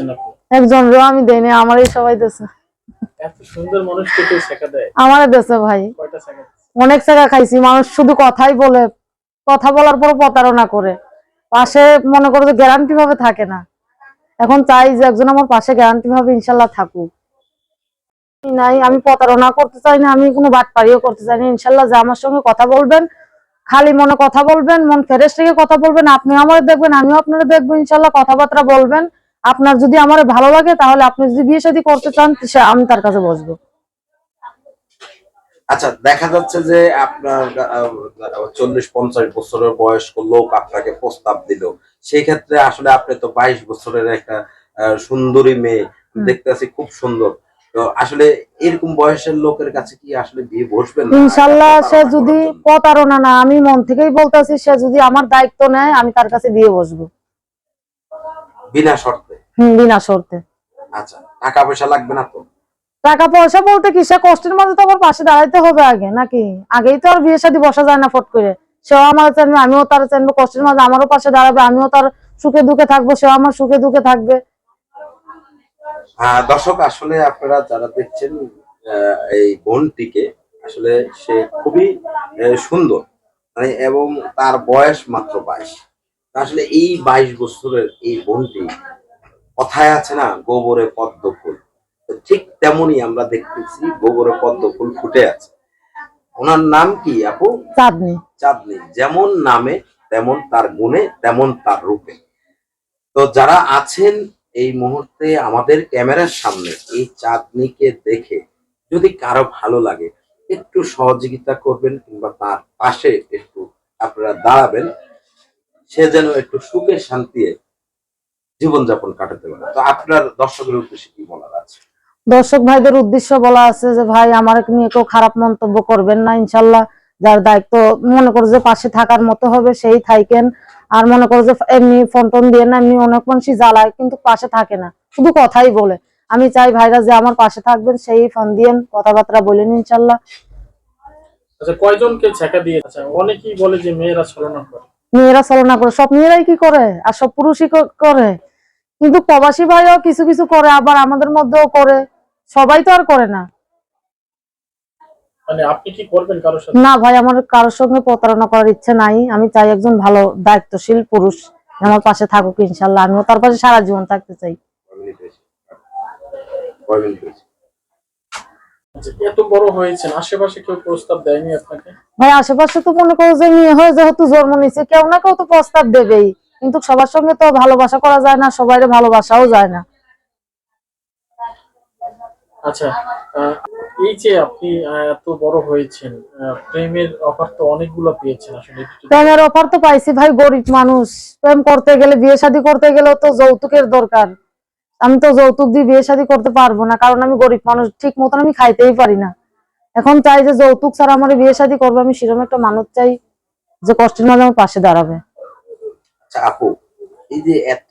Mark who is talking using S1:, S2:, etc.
S1: দিয়েছেন আপনি?
S2: একজন রো আমি দেইনি আমারই সবাই দেশে
S1: এত সুন্দর মানুষকে কেউ শেখা দেয়।
S2: আমারই দেশে ভাই।
S1: কয়টা শেখা
S2: অনেক জায়গা খাইছি মানুষ শুধু কথাই বলে কথা বলার পর প্রতারণা করে। পাশে মনে করো যে গ্যারান্টি ভাবে থাকে না। এখন চাই যে একজন আমার পাশে গ্যারান্টি ভাবে ইনশাল্লাহ থাকুক। নাই আমি প্রতারণা করতে চাই না আমি কোনো বাটপাড়িও করতে চাই না। ইনশাল্লাহ যে আমার সঙ্গে কথা বলবেন খালি মনে কথা বলবেন মন ফ্রেশ থেকে কথা বলবেন আপনি আমার দেখবেন আমিও আপনারা দেখব ইনশাল্লাহ কথাবার্তা বলবেন। আপনার যদি আমার ভালো লাগে তাহলে আপনি যদি বিয়ে শাদী করতে চান আমি তার কাছে বসবো।
S3: আচ্ছা দেখা যাচ্ছে যে আপনার চল্লিশ পঞ্চাশ বছরের বয়স্ক লোক আপনাকে প্রস্তাব দিল। সেই ক্ষেত্রে আসলে আপনি তো বাইশ বছরের একটা সুন্দরী মেয়ে।
S2: হুম।
S3: দেখতে আছি খুব সুন্দর। তো আসলে এরকম বয়সের লোকের কাছে কি আসলে বিয়ে বসবেন না?
S2: ইনশাল্লাহ সে যদি প্রতারণা না আমি মন থেকেই বলতেছি সে যদি আমার দায়িত্ব নেয় আমি তার কাছে বিয়ে বসবো।
S3: বিনা শর্তে।
S2: হম বিনা শর্তে
S3: আচ্ছা টাকা পয়সা লাগবে না তো?
S2: টাকা পয়সা বলতে কি সে কষ্টের মাঝে তো আমার পাশে দাঁড়াইতে হবে আগে নাকি? আগেই তো আর বিয়ে শাদী বসা যায় না ফট করে। সেও আমার চাইবে আমিও তার চাইব কষ্টের মাঝে আমারও পাশে দাঁড়াবে আমিও তার সুখে দুঃখে থাকব সেও আমার সুখে দুঃখে থাকবে।
S3: আহ, দর্শক আসলে আপনারা যারা দেখছেন এই বোনটিকে আসলে সে খুবই সুন্দর। মানে এবং তার বয়স মাত্র বাইশ। আসলে এই বাইশ বছরের এই বোনটি কথায় আছে না গোবরে পদ্ম ফুল। ঠিক তেমনই আমরা দেখতেছি গোবরে পদ্ম ফুল ফুটে আছে। ওনার নাম কি আপু?
S2: চাঁদনি।
S3: চাঁদনি। যেমন নামে তেমন তার গুণে তেমন তার রূপে। তো যারা আছেন এই মুহূর্তে আমাদের ক্যামেরার সামনে এই চাঁদনিকে দেখে যদি কারও ভালো লাগে একটু সহযোগিতা করবেন কিংবা তার পাশে একটু আপনারা দাঁড়াবেন সে যেন একটু সুখে শান্তিতে জীবনযাপন কাটাতে পারে। তো আপনার দর্শকের উদ্দেশ্যে কি বলার আছে?
S2: দর্শক ভাইদের উদ্দেশ্য বলা আছে যে ভাই আমার নিয়ে কেউ খারাপ মন্তব্য করবেন না ইনশাল্লাহ। যার দায়িত্ব মনে করো যে পাশে থাকার মতো হবে সেই থাইকেন। আর মনে করো যে এমনি ফোন টোন দিয়ে না এমনি অনেক মানুষই জ্বালায় কিন্তু পাশে থাকে না। শুধু কথাই বলে। আমি চাই ভাইরা যে আমার পাশে থাকবেন সেই ফোন দিয়েন কথাবার্তা বলেন ইনশাল্লাহ।
S1: আচ্ছা কয়জনকে ছেঁকা দিয়ে আচ্ছা অনেকেই বলে যে মেয়েরা ছলনা করে।
S2: মেয়েরা চালনা করে। সব মেয়েরাই কি করে? আর সব পুরুষই করে? কিন্তু প্রবাসী ভাইরাও কিছু কিছু করে আবার আমাদের মধ্যেও করে। সবাই তো আর করে না।
S1: মানে আপনি কি করবেন কারোর সাথে?
S2: না ভাই আমার কারোর সঙ্গে প্রতারণা করার ইচ্ছে নাই। আমি চাই একজন ভালো দায়িত্বশীল পুরুষ। আমার পাশে থাকুক ইনশাল্লাহ। আমিও তার পাশে সারা জীবন থাকতে চাই?
S1: আচ্ছা, এত বড় হয়েছেন আশেপাশে কেউ প্রস্তাব দেয়নি আপনাকে?
S2: ভাই আশেপাশে তো মনে করো যে মেয়ে হয়ে যেহেতু জন্ম নিচ্ছে কেউ না কেউ তো প্রস্তাব দেবেই। কিন্তু সবার সঙ্গে তো ভালোবাসা করা যায় না সবাই ভালোবাসাও যায় না।
S1: আচ্ছা এই যে আপনি এত বড় হয়েছেন প্রেমের অফার তো অনেকগুলো পেয়েছেন আসলে।
S2: প্রেমের অফার তো পাইছি ভাই গরিব মানুষ। প্রেম করতে গেলে বিয়ে শাদী করতে গেলেও তো যৌতুকের দরকার। আমি তো যৌতুক দিয়ে বিয়ে শাদী করতে পারব না কারণ আমি গরিব মানুষ ঠিক মতন আমি খাইতেই পারি না। এখন চাই যে যৌতুক ছাড়া আমার বিয়ে শাদী করব আমি সেরকম একটা মানুষ চাই যে কষ্টের মাঝে আমার পাশে দাঁড়াবে।
S3: আচ্ছা আপু এই যে এত